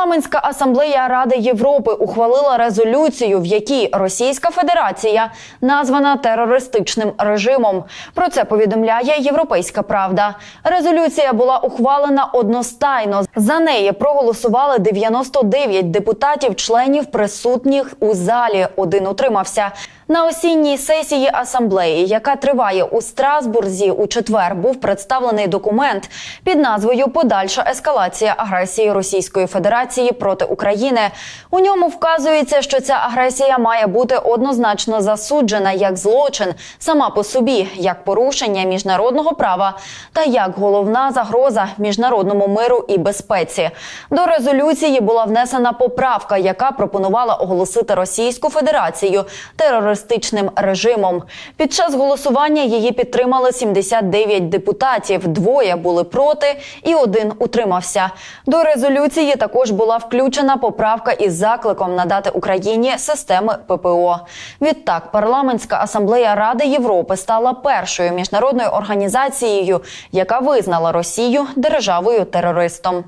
Парламентська асамблея Ради Європи ухвалила резолюцію, в якій Російська Федерація названа терористичним режимом. Про це повідомляє Європейська Правда. Резолюція була ухвалена одностайно. За неї проголосували 99 депутатів-членів присутніх у залі. Один утримався. На осінній сесії асамблеї, яка триває у Страсбурзі, у четвер був представлений документ під назвою Подальша ескалація агресії Російської Федерації проти України. У ньому вказується, що ця агресія має бути однозначно засуджена як злочин сама по собі, як порушення міжнародного права та як головна загроза міжнародному миру і безпеці. До резолюції була внесена поправка, яка пропонувала оголосити Російську Федерацію терористичним режимом. Під час голосування її підтримали 79 депутатів. Двоє були проти, і один утримався. До резолюції також була включена поправка із закликом надати Україні системи ППО. Відтак, парламентська асамблея Ради Європи стала першою міжнародною організацією, яка визнала Росію державою терористом.